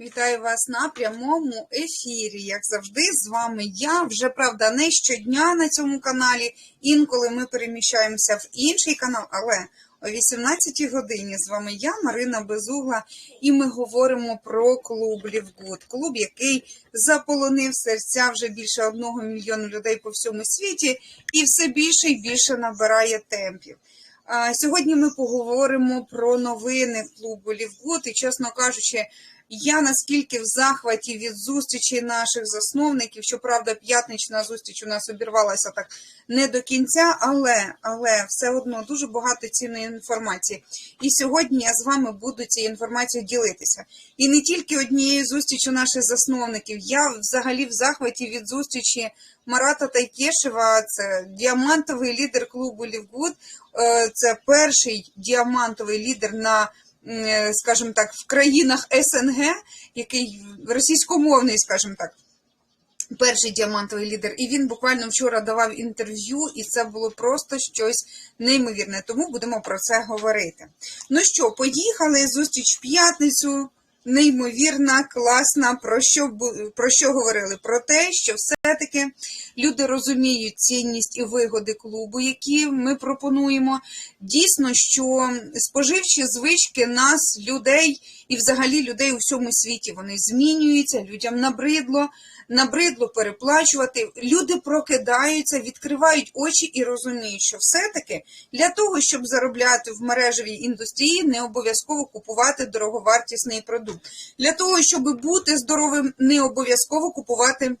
Вітаю вас на прямому ефірі. Як завжди, з вами я. Вже правда, не щодня на цьому каналі. Інколи ми переміщаємося в інший канал, але о 18-й годині з вами я, Марина Безугла, і ми говоримо про клуб Лівгуд. Клуб, який заполонив серця вже більше одного мільйону людей по всьому світі, і все більше і більше набирає темпів. Сьогодні ми поговоримо про новини клубу Лівгуд. І, чесно кажучи, я наскільки в захваті від зустрічі наших засновників, щоправда, п'ятнична зустріч у нас обірвалася так не до кінця, але, але все одно дуже багато цінної інформації. І сьогодні я з вами буду цією інформацією ділитися. І не тільки однією зустрічю наших засновників. Я взагалі в захваті від зустрічі Марата Тайкешева, це діамантовий лідер клубу Лівгуд. Е, Це перший діамантовий лідер на скажімо так, в країнах СНГ, який російськомовний, скажімо так, перший діамантовий лідер. І він буквально вчора давав інтерв'ю, і це було просто щось неймовірне. Тому будемо про це говорити. Ну що, поїхали. Зустріч в п'ятницю. Неймовірна, класна. Про що про що говорили? Про те, що все-таки люди розуміють цінність і вигоди клубу, які ми пропонуємо. Дійсно, що споживчі звички нас, людей і взагалі людей у всьому світі вони змінюються. Людям набридло, набридло переплачувати. Люди прокидаються, відкривають очі і розуміють, що все-таки для того, щоб заробляти в мережевій індустрії, не обов'язково купувати дороговартісний продукт. Для того, щоб бути здоровим, не обов'язково купувати.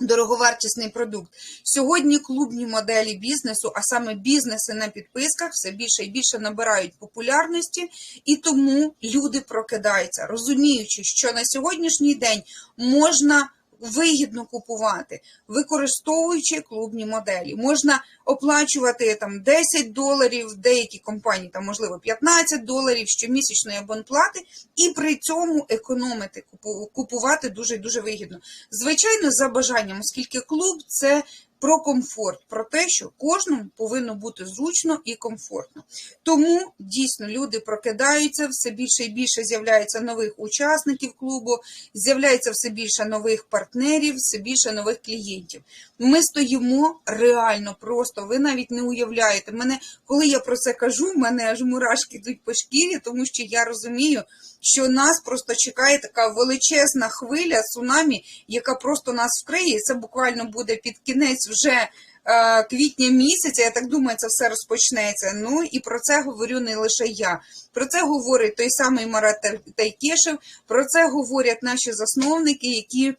Дороговартісний продукт. Сьогодні клубні моделі бізнесу, а саме бізнеси на підписках, все більше і більше набирають популярності, і тому люди прокидаються, розуміючи, що на сьогоднішній день можна вигідно купувати, використовуючи клубні моделі. Можна оплачувати там 10 доларів, деякі компанії там можливо 15 доларів щомісячної абонплати, і при цьому економити, купувати дуже дуже вигідно. Звичайно, за бажанням, оскільки клуб це про комфорт, про те, що кожному повинно бути зручно і комфортно. Тому дійсно люди прокидаються, все більше і більше з'являється нових учасників клубу, з'являється все більше нових партнерів, все більше нових клієнтів. Ми стоїмо реально просто. Ви навіть не уявляєте. Мене, коли я про це кажу, мене аж мурашки йдуть по шкірі, тому що я розумію, що нас просто чекає така величезна хвиля цунамі, яка просто нас вкриє. І це буквально буде під кінець вже е, квітня місяця. Я так думаю, це все розпочнеться. Ну і про це говорю не лише я. Про це говорить той самий Марат Тайкешев, про це говорять наші засновники, які.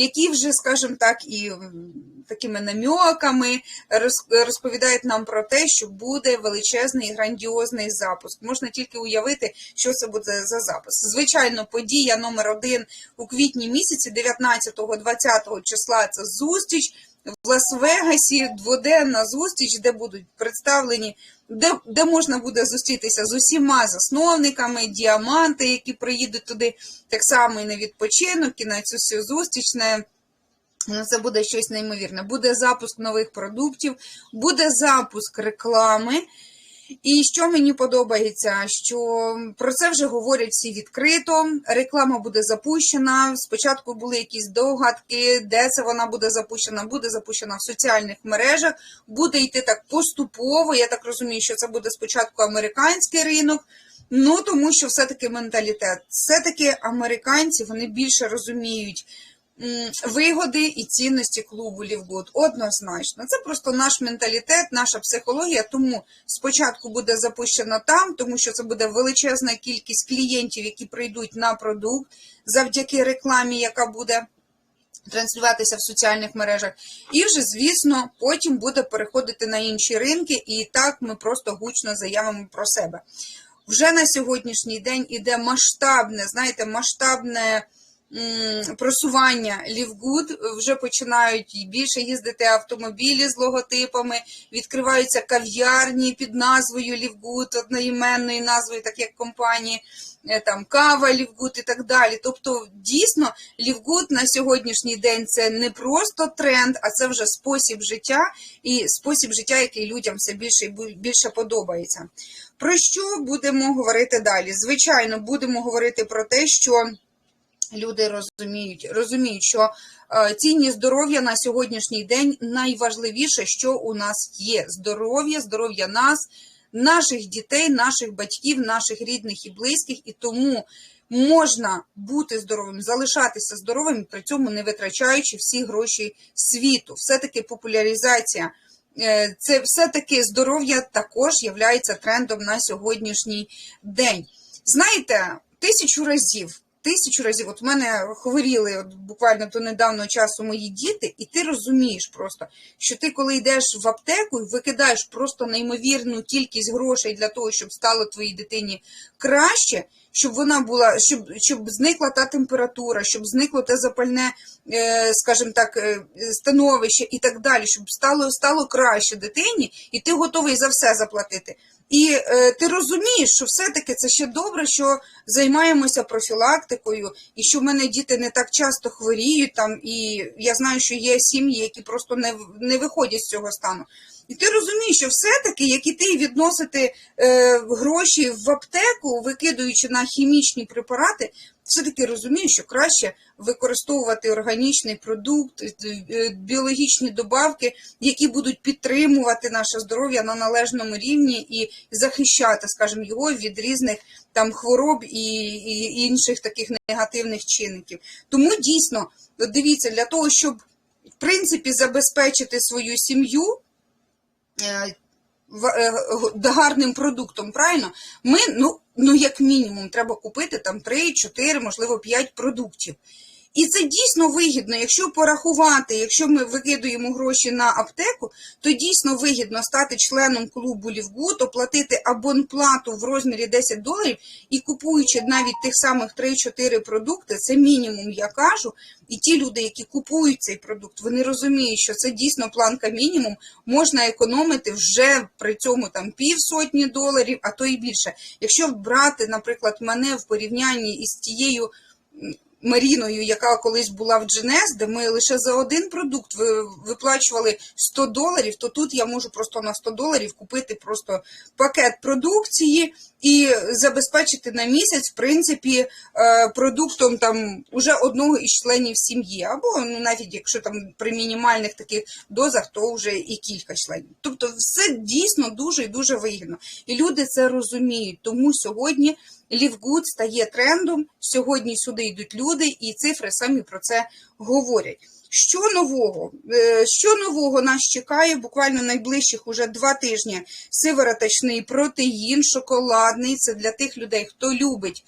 Які вже, скажімо так, і такими намьоками роз- розповідають нам про те, що буде величезний грандіозний запуск. Можна тільки уявити, що це буде за запуск. Звичайно, подія номер один у квітні місяці, 19-20 числа, це зустріч в Лас-Вегасі, дводенна зустріч, де будуть представлені, де, де можна буде зустрітися з усіма засновниками, діаманти, які приїдуть туди так само і на відпочинок, і на цю всю зустріч. На Ну, це буде щось неймовірне. Буде запуск нових продуктів, буде запуск реклами. І що мені подобається, що про це вже говорять всі відкрито. Реклама буде запущена. Спочатку були якісь догадки, де це вона буде запущена. Буде запущена в соціальних мережах, буде йти так поступово. Я так розумію, що це буде спочатку американський ринок. Ну тому що все-таки менталітет. Все-таки американці вони більше розуміють вигоди і цінності клубу Лівгуд. Однозначно, це просто наш менталітет, наша психологія. Тому спочатку буде запущено там, тому що це буде величезна кількість клієнтів, які прийдуть на продукт завдяки рекламі, яка буде. Транслюватися в соціальних мережах, і вже, звісно, потім буде переходити на інші ринки, і так ми просто гучно заявимо про себе. Вже на сьогоднішній день іде масштабне, знаєте, масштабне просування Лівгуд. Вже починають більше їздити автомобілі з логотипами, відкриваються кав'ярні під назвою Лівгуд, одноіменною назвою, так як компанії, е, там кава Лівгуд і так далі. Тобто, дійсно, Лівгуд на сьогоднішній день це не просто тренд, а це вже спосіб життя і спосіб життя, який людям все більше і більше подобається. Про що будемо говорити далі? Звичайно, будемо говорити про те, що люди розуміють, розуміють, що е, цінність здоров'я на сьогоднішній день найважливіше, що у нас є. Здоров'я, здоров'я нас, наших дітей, наших батьків, наших рідних і близьких, і тому можна бути здоровим, залишатися здоровим, при цьому не витрачаючи всі гроші світу. Все-таки популяризація. е, Це все-таки здоров'я також є трендом на сьогоднішній день. Знаєте, тисячу разів, тисячу разів, от в мене хворіли от буквально до недавнього часу мої діти, і ти розумієш просто, що ти, коли йдеш в аптеку і викидаєш просто неймовірну кількість грошей для того, щоб стало твоїй дитині краще, щоб вона була, щоб, щоб зникла та температура, щоб зникло те запальне, е, скажімо так, е, становище і так далі, щоб стало, стало краще дитині, і ти готовий за все заплатити. І е, ти розумієш, що все-таки це ще добре, що займаємося профілактикою, і що в мене діти не так часто хворіють там, і я знаю, що є сім'ї, які просто не, не виходять з цього стану. І ти розумієш, що все-таки, як і ти відносити е, гроші в аптеку, викидуючи на хімічні препарати, все-таки розумієш, що краще використовувати органічний продукт, е, е, біологічні добавки, які будуть підтримувати наше здоров'я на належному рівні і захищати, скажімо, його від різних там хвороб і, і інших таких негативних чинників. Тому дійсно, дивіться, для того, щоб в принципі забезпечити свою сім'ю. Е, е, гарним продуктом, правильно? Ми, ну, ну, як мінімум, треба купити там 3, 4, можливо, 5 продуктів. І це дійсно вигідно. Якщо порахувати, якщо ми викидуємо гроші на аптеку, то дійсно вигідно стати членом клубу Лівгуд, оплатити абонплату в розмірі 10 доларів і купуючи навіть тих самих 3-4 продукти, це мінімум, я кажу. І ті люди, які купують цей продукт, вони розуміють, що це дійсно планка мінімум, можна економити вже при цьому там півсотні доларів, а то і більше. Якщо брати, наприклад, мене в порівнянні із тією. Маріною, яка колись була в Дженес, де ми лише за один продукт виплачували 100 доларів, то тут я можу просто на 100 доларів купити просто пакет продукції і забезпечити на місяць, в принципі, е, продуктом там уже одного із членів сім'ї. Або ну, навіть якщо там при мінімальних таких дозах, то вже і кілька членів. Тобто, все дійсно дуже і дуже вигідно. І люди це розуміють. Тому сьогодні Лівгуд стає трендом. Сьогодні сюди йдуть люди, і цифри самі про це говорять. Що нового? Е, Що нового нас чекає буквально найближчих уже два тижні? Сивороточний протеїн, шоколадний. Це для тих людей, хто любить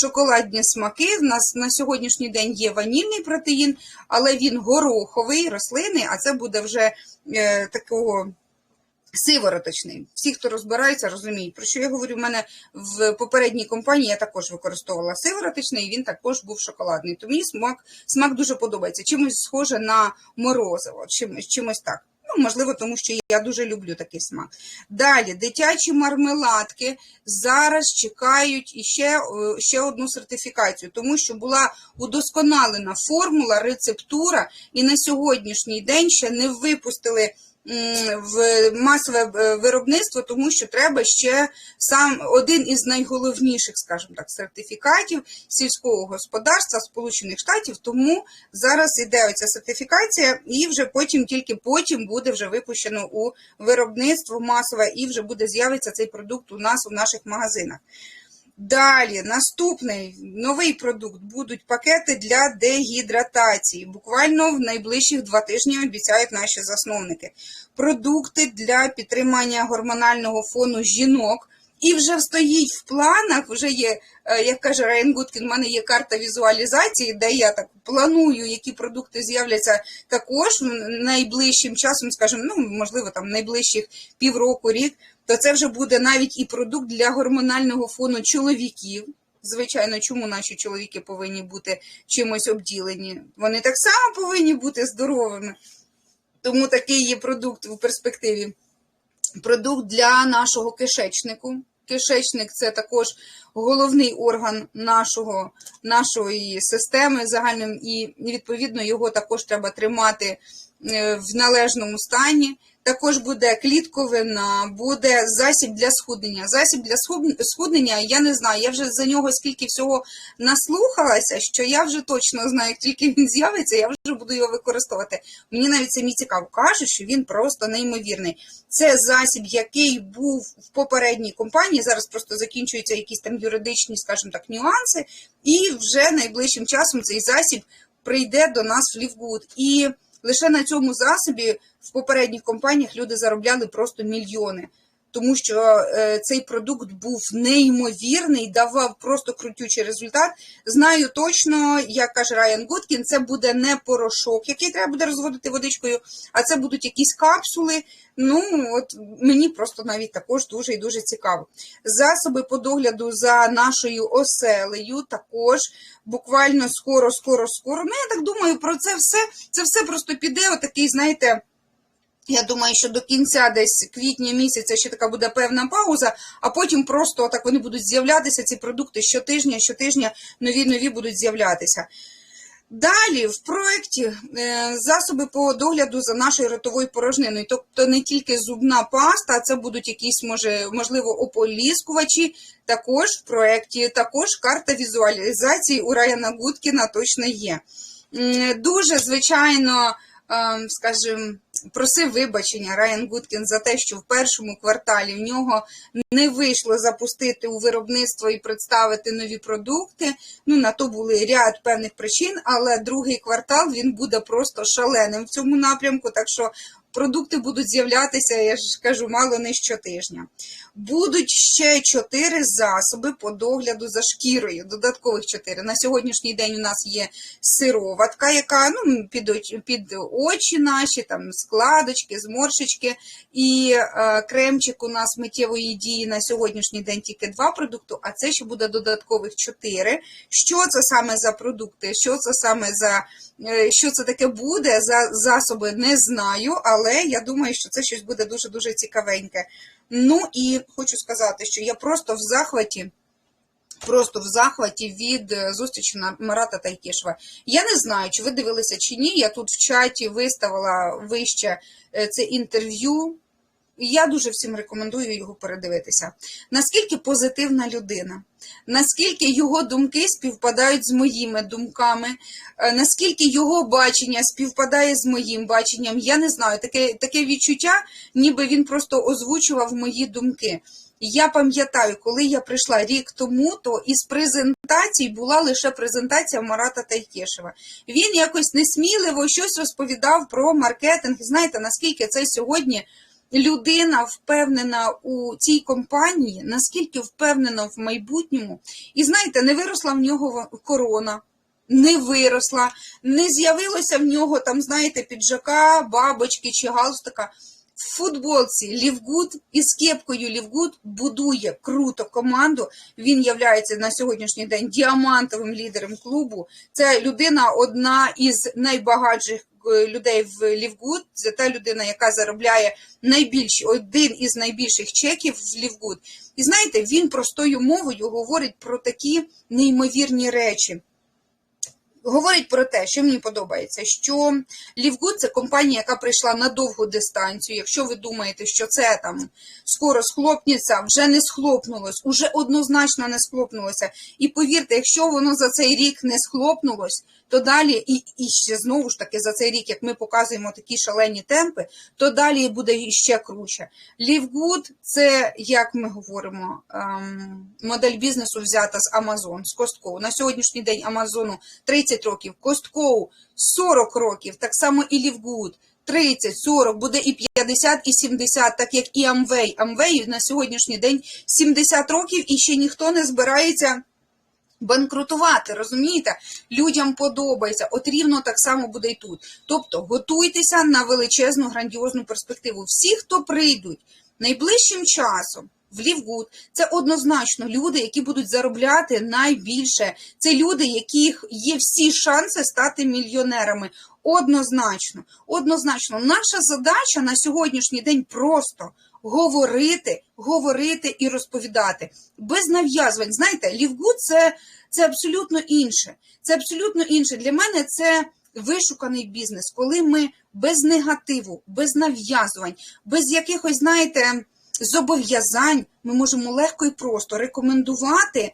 шоколадні смаки. В нас на сьогоднішній день є ванільний протеїн, але він гороховий, рослинний, а це буде вже е, такого сивороточний. Всі, хто розбирається, розуміють. Про що я говорю, в мене в попередній компанії я також використовувала сивороточний, і він також був шоколадний. То мені смак, смак дуже подобається. Чимось схоже на морозиво, чимось, чимось так. Ну, можливо, тому що я дуже люблю такий смак. Далі, дитячі мармеладки зараз чекають іще, е, ще одну сертифікацію, тому що була удосконалена формула, рецептура, і на сьогоднішній день ще не випустили в масове е, виробництво, тому що треба ще сам один із найголовніших, скажімо так, сертифікатів сільського господарства Сполучених Штатів. Тому зараз іде оця сертифікація, і вже потім, тільки потім буде вже випущено у виробництво масове, і вже буде з'явиться цей продукт у нас у наших магазинах. Далі, наступний новий продукт будуть пакети для дегідратації. Буквально в найближчих два тижні обіцяють наші засновники. Продукти для підтримання гормонального фону жінок. І вже стоїть в планах, вже є, е, як каже Райан Гудкін, в мене є карта візуалізації, де я так планую, які продукти з'являться також найближчим часом, скажімо, ну, можливо, там найближчих півроку, рік, то це вже буде навіть і продукт для гормонального фону чоловіків. Звичайно, чому наші чоловіки повинні бути чимось обділені? Вони так само повинні бути здоровими. Тому такий є продукт у перспективі. Продукт для нашого кишечнику. Кишечник це також головний орган нашого, нашої системи загальним, і відповідно його також треба тримати е, в належному стані. Також буде клітковина, буде засіб для схуднення. Засіб для схуднення, я не знаю, я вже за нього скільки всього наслухалася, що я вже точно знаю, як тільки він з'явиться, я вже буду його використовувати. Мені навіть самі цікаво кажуть, що він просто неймовірний. Це засіб, який був в попередній компанії. Зараз просто закінчуються якісь там юридичні, скажімо так, нюанси, і вже найближчим часом цей засіб прийде до нас в Лівгуд. І лише на цьому засобі в попередніх компаніях люди заробляли просто мільйони. Тому що е, цей продукт був неймовірний, давав просто крутючий результат. Знаю точно, як каже Райан Гудкін, це буде не порошок, який треба буде розводити водичкою, а це будуть якісь капсули. Ну, от мені просто навіть також дуже і дуже цікаво. Засоби по догляду за нашою оселею також буквально скоро, скоро, скоро. Ну, я так думаю, про це все. Це все просто піде, отакий, знаєте. Я думаю, що до кінця десь квітня місяця ще така буде певна пауза, а потім просто так вони будуть з'являтися, ці продукти щотижня, щотижня нові нові будуть з'являтися. Далі в проєкті е, засоби по догляду за нашою ротовою порожниною, тобто не тільки зубна паста, а це будуть якісь, може, можливо, ополіскувачі. Також в проєкті, також карта візуалізації у Раяна Гудкіна точно є. Дуже, звичайно, ем, скажімо, просив вибачення Райан Гудкін за те, що в першому кварталі в нього не вийшло запустити у виробництво і представити нові продукти. Ну, на то були ряд певних причин, але другий квартал він буде просто шаленим в цьому напрямку. Так що продукти будуть з'являтися, я ж кажу, мало не щотижня. Будуть ще чотири засоби по догляду за шкірою. Додаткових чотири. На сьогоднішній день у нас є сироватка, яка ну, під, очі, під очі наші, там складочки, зморшечки. І е, кремчик у нас миттєвої дії на сьогоднішній день тільки два продукти, а це ще буде додаткових чотири. Що це саме за продукти? Що це саме за що це таке буде? За засоби не знаю, але я думаю, що це щось буде дуже дуже цікавеньке. Ну і хочу сказати, що я просто в захваті. Просто в захваті від е, зустрічі на Марата Тайкішева. Я не знаю, чи ви дивилися чи ні. Я тут в чаті виставила вище е, це інтерв'ю. Я дуже всім рекомендую його передивитися. Наскільки позитивна людина, наскільки його думки співпадають з моїми думками, е, наскільки його бачення співпадає з моїм баченням, я не знаю. Таке, таке відчуття, ніби він просто озвучував мої думки. Я пам'ятаю, коли я прийшла рік тому, то із презентацій була лише презентація Марата Тайкешева. Він якось несміливо щось розповідав про маркетинг. Знаєте, наскільки це сьогодні людина впевнена у цій компанії, наскільки впевнена в майбутньому. І знаєте, не виросла в нього корона. Не виросла, не з'явилося в нього там, знаєте, піджака, бабочки чи галстука. В футболці Лівгуд із кепкою Лівгуд будує круто команду. Він являється на сьогоднішній день діамантовим лідером клубу. Це людина одна із найбагатших людей в Лівгуд. Це та людина, яка заробляє найбільші, один із найбільших чеків в Лівгуд. І знаєте, він простою мовою говорить про такі неймовірні речі. Говорить про те, що мені подобається, що Лівгуд це компанія, яка прийшла на довгу дистанцію. Якщо ви думаєте, що це там скоро схлопнеться, вже не схлопнулось, уже однозначно не схлопнулося. І повірте, якщо воно за цей рік не схлопнулось, то далі, і, і ще знову ж таки за цей рік, як ми показуємо такі шалені темпи, то далі буде іще круче. Лівгуд це, як ми говоримо, ем, модель бізнесу взята з Amazon, з Косткову. На сьогоднішній день Амазону 30 років, Косткову 40 років, так само і Лівгуд. 30, 40, буде і 50, і 70, так як і Амвей. Амвей на сьогоднішній день 70 років і ще ніхто не збирається банкрутувати, розумієте? Людям подобається. От рівно так само буде і тут. Тобто готуйтеся на величезну грандіозну перспективу. Всі, хто прийдуть найближчим часом в Лівгуд, це однозначно люди, які будуть заробляти найбільше. Це люди, яких є всі шанси стати мільйонерами. Однозначно, однозначно, наша задача на сьогоднішній день просто говорити, говорити і розповідати без нав'язувань. Знаєте, Лівгуд це, це абсолютно інше. Це абсолютно інше. Для мене це вишуканий бізнес, коли ми без негативу, без нав'язувань, без якихось, знаєте, зобов'язань, ми можемо легко і просто рекомендувати,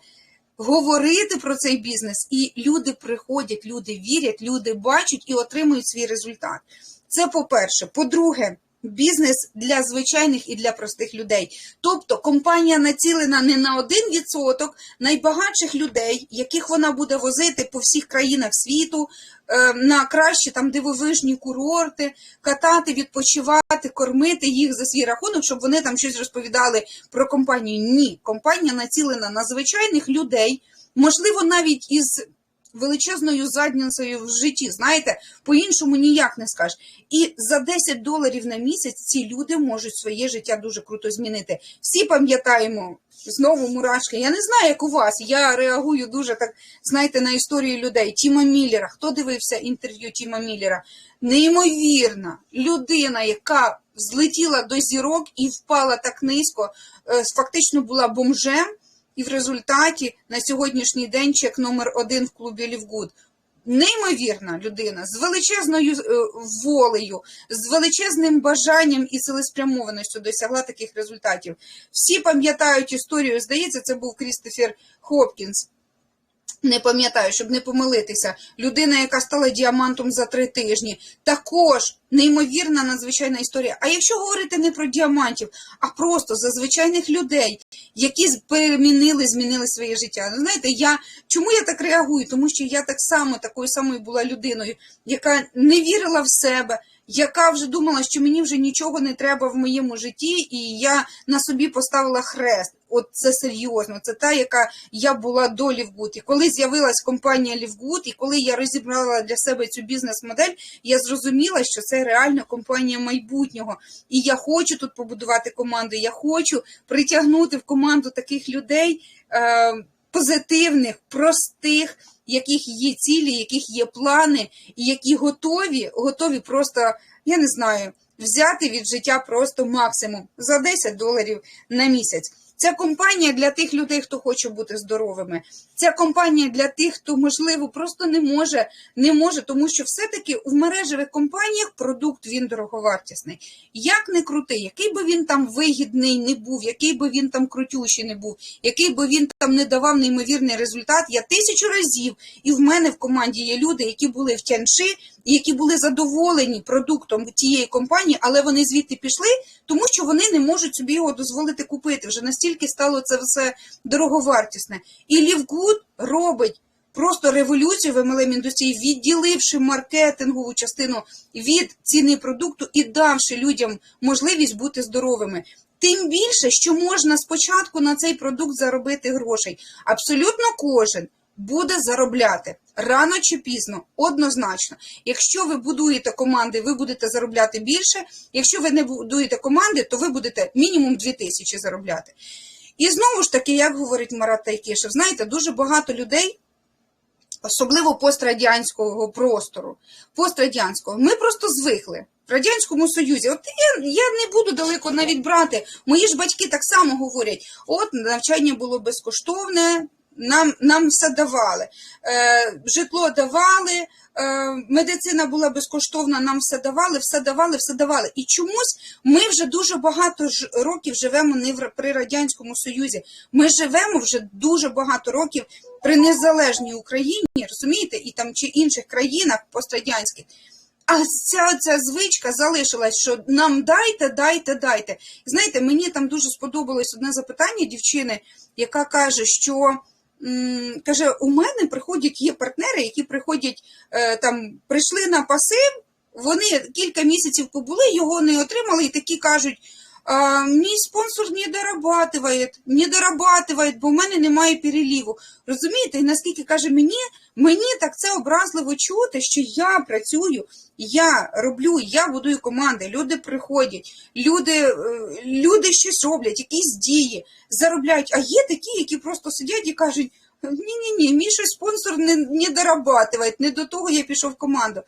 говорити про цей бізнес, і люди приходять, люди вірять, люди бачать і отримують свій результат. Це по-перше. По-друге, бізнес для звичайних і для простих людей. Тобто компанія націлена не на 1% найбагатших людей, яких вона буде возити по всіх країнах світу, е, на кращі там дивовижні курорти, катати, відпочивати, кормити їх за свій рахунок, щоб вони там щось розповідали про компанію. Ні, компанія націлена на звичайних людей, можливо, навіть із величезною задницею в житті. Знаєте, по-іншому ніяк не скажеш. І за 10 доларів на місяць ці люди можуть своє життя дуже круто змінити. Всі пам'ятаємо знову мурашки. Я не знаю, як у вас. Я реагую дуже так, знаєте, на історії людей. Тіма Міллера. Хто дивився інтерв'ю Тіма Міллера? Неймовірна людина, яка злетіла до зірок і впала так низько, е, фактично була бомжем. І в результаті на сьогоднішній день чек номер один в клубі Лівгуд. Неймовірна людина з величезною е, волею, з величезним бажанням і цілеспрямованістю досягла таких результатів. Всі пам'ятають історію, здається, це був Крістофер Хопкінс. Не пам'ятаю, щоб не помилитися. Людина, яка стала діамантом за три тижні. Також неймовірна надзвичайна історія. А якщо говорити не про діамантів, а просто за звичайних людей, які перемінили, змінили своє життя. Ну, знаєте, я чому я так реагую? Тому що я так само такою самою була людиною, яка не вірила в себе, яка вже думала, що мені вже нічого не треба в моєму житті, і я на собі поставила хрест. От це серйозно, це та, яка я була до Лівгуд. І коли з'явилась компанія Лівгуд, і коли я розібрала для себе цю бізнес-модель, я зрозуміла, що це реально компанія майбутнього. І я хочу тут побудувати команду. Я хочу притягнути в команду таких людей е, позитивних, простих, яких є цілі, яких є плани, і які готові, готові просто, я не знаю, взяти від життя просто максимум за 10 доларів на місяць. Ця компанія для тих людей, хто хоче бути здоровими. Ця компанія для тих, хто можливо просто не може, не може, тому що все-таки в мережевих компаніях продукт він дороговартісний. Як не крутий, який би він там вигідний не був, який би він там крутющий не був, який би він там не давав неймовірний результат, я тисячу разів, і в мене в команді є люди, які були в тянши, які були задоволені продуктом тієї компанії, але вони звідти пішли, тому що вони не можуть собі його дозволити купити. Вже настільки стало це все дороговартісне. І Лівгуд робить просто революцію в MLM індустрії, відділивши маркетингову частину від ціни продукту і давши людям можливість бути здоровими. Тим більше, що можна спочатку на цей продукт заробити грошей. Абсолютно кожен буде заробляти рано чи пізно, однозначно. Якщо ви будуєте команди, ви будете заробляти більше. Якщо ви не будуєте команди, то ви будете мінімум 2000 заробляти. І знову ж таки, як говорить Марат Тайкішев, знаєте, дуже багато людей, особливо пострадянського простору, пострадянського, ми просто звикли. В Радянському Союзі, от я, я не буду далеко навіть брати. Мої ж батьки так само говорять: от навчання було безкоштовне, нам, нам все давали. Е, житло давали, е, медицина була безкоштовна, нам все давали, все давали, все давали. І чомусь ми вже дуже багато років живемо не в, при Радянському Союзі. Ми живемо вже дуже багато років при незалежній Україні, розумієте, і там чи інших країнах пострадянських. А ця, ця звичка залишилась, що нам дайте, дайте, дайте. Знаєте, мені там дуже сподобалось одне запитання дівчини, яка каже, що каже, у мене приходять, є партнери, які приходять е, там, прийшли на пасив, вони кілька місяців побули, його не отримали, і такі кажуть А, мій спонсор не дорабатывает, не дорабатывает, бо в мене немає переліву. Розумієте, і наскільки каже мені, мені так це образливо чути, що я працюю, я роблю, я будую команди, люди приходять, люди, е, люди щось роблять, якісь дії, заробляють. А є такі, які просто сидять і кажуть: ні-ні, ні, мій щось спонсор не, не дорабатывает, не до того я пішов в команду.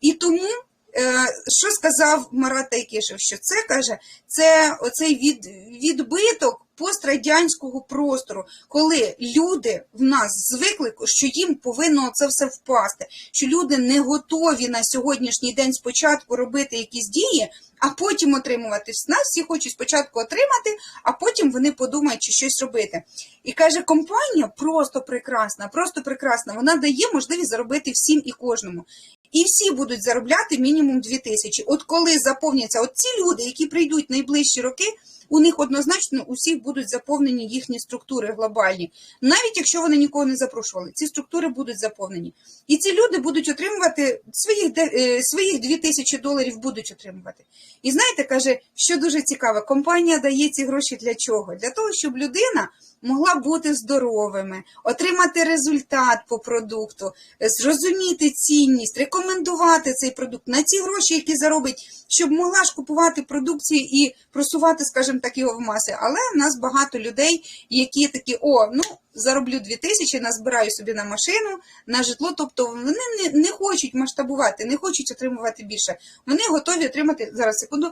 І тому. Е, Що сказав Марат Тайкішев? Що це каже, це оцей від, відбиток пострадянського простору, коли люди в нас звикли, що їм повинно це все впасти, що люди не готові на сьогоднішній день спочатку робити якісь дії, а потім отримувати. Нас всі хочуть спочатку отримати, а потім вони подумають, чи щось робити. І каже, компанія просто прекрасна, просто прекрасна. Вона дає можливість заробити всім і кожному. І всі будуть заробляти мінімум 2 тисячі. От коли заповняться от ці люди, які прийдуть найближчі роки, у них однозначно у всіх будуть заповнені їхні структури глобальні. Навіть якщо вони нікого не запрошували, ці структури будуть заповнені. І ці люди будуть отримувати своїх, е, своїх 2 тисячі доларів будуть отримувати. І знаєте, каже, що дуже цікаво, компанія дає ці гроші для чого? Для того, щоб людина могла бути здоровими, отримати результат по продукту, е, зрозуміти цінність, рекомендувати цей продукт на ці гроші, які заробить, щоб могла ж купувати продукцію і просувати, скажімо так, його в маси. Але в нас багато людей, які такі, о, ну. Зароблю 2 тисячі, назбираю собі на машину, на житло. Тобто вони не, не хочуть масштабувати, не хочуть отримувати більше. Вони готові отримати зараз секунду.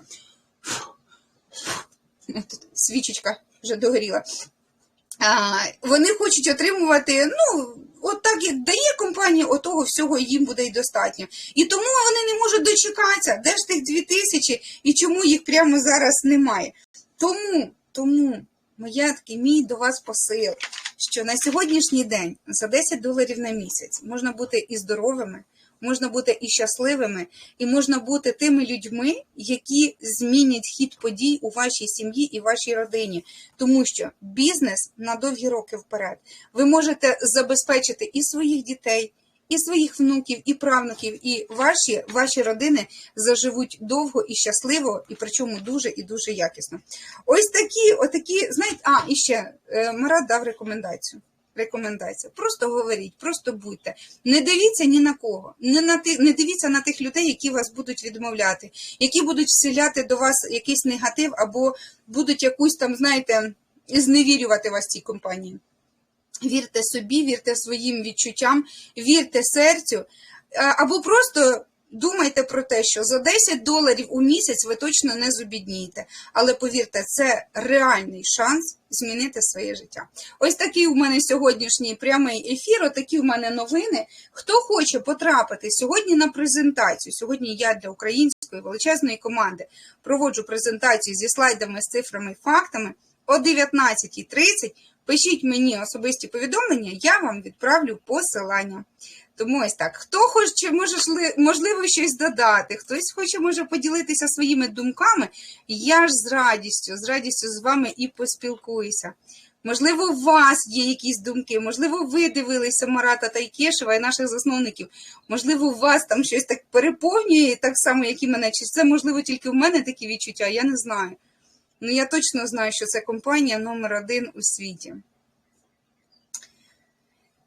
Тут свічечка вже догоріла. Вони хочуть отримувати, ну, от так як дає компанія, отого всього їм буде й достатньо. І тому вони не можуть дочекатися, де ж тих дві тисячі і чому їх прямо зараз немає. Тому, тому, моя такий мій до вас посил, що на сьогоднішній день за 10 доларів на місяць можна бути і здоровими, можна бути і щасливими, і можна бути тими людьми, які змінять хід подій у вашій сім'ї і вашій родині. Тому що бізнес на довгі роки вперед. Ви можете забезпечити і своїх дітей, і своїх внуків, і правнуків, і ваші, ваші родини заживуть довго і щасливо, і причому дуже і дуже якісно. Ось такі, отакі, знаєте, а, і ще е, Марат дав рекомендацію. Рекомендація. Просто говоріть, просто будьте. Не дивіться ні на кого. Не, на ти, не дивіться на тих людей, які вас будуть відмовляти, які будуть вселяти до вас якийсь негатив, або будуть якусь там, знаєте, зневірювати вас цій компанії. Вірте собі, вірте своїм відчуттям, вірте серцю, або просто думайте про те, що за 10 доларів у місяць ви точно не зубіднієте. Але повірте, це реальний шанс змінити своє життя. Ось такий у мене сьогоднішній прямий ефір, отакі у мене новини. Хто хоче потрапити сьогодні на презентацію? Сьогодні я для української величезної команди проводжу презентацію зі слайдами, з цифрами і фактами о 19.30. Пишіть мені особисті повідомлення, я вам відправлю посилання. Тому ось так. Хто хоче, може, можливо, щось додати, хтось хоче, може поділитися своїми думками, я ж з радістю, з радістю з вами і поспілкуюся. Можливо, у вас є якісь думки, можливо, ви дивилися Марата Тайкешева і наших засновників. Можливо, у вас там щось так переповнює, так само, як і мене. Чи це можливо тільки в мене такі відчуття? Я не знаю. Ну, я точно знаю, що це компанія номер один у світі.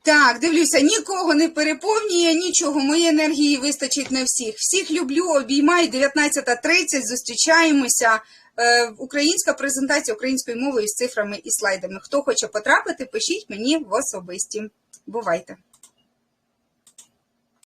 Так, дивлюся, нікого не переповнює, нічого. Моєї енергії вистачить на всіх. Всіх люблю, обіймаю 19.30, зустрічаємося. Е, українська презентація українською мовою з цифрами і слайдами. Хто хоче потрапити, пишіть мені в особисті. Бувайте!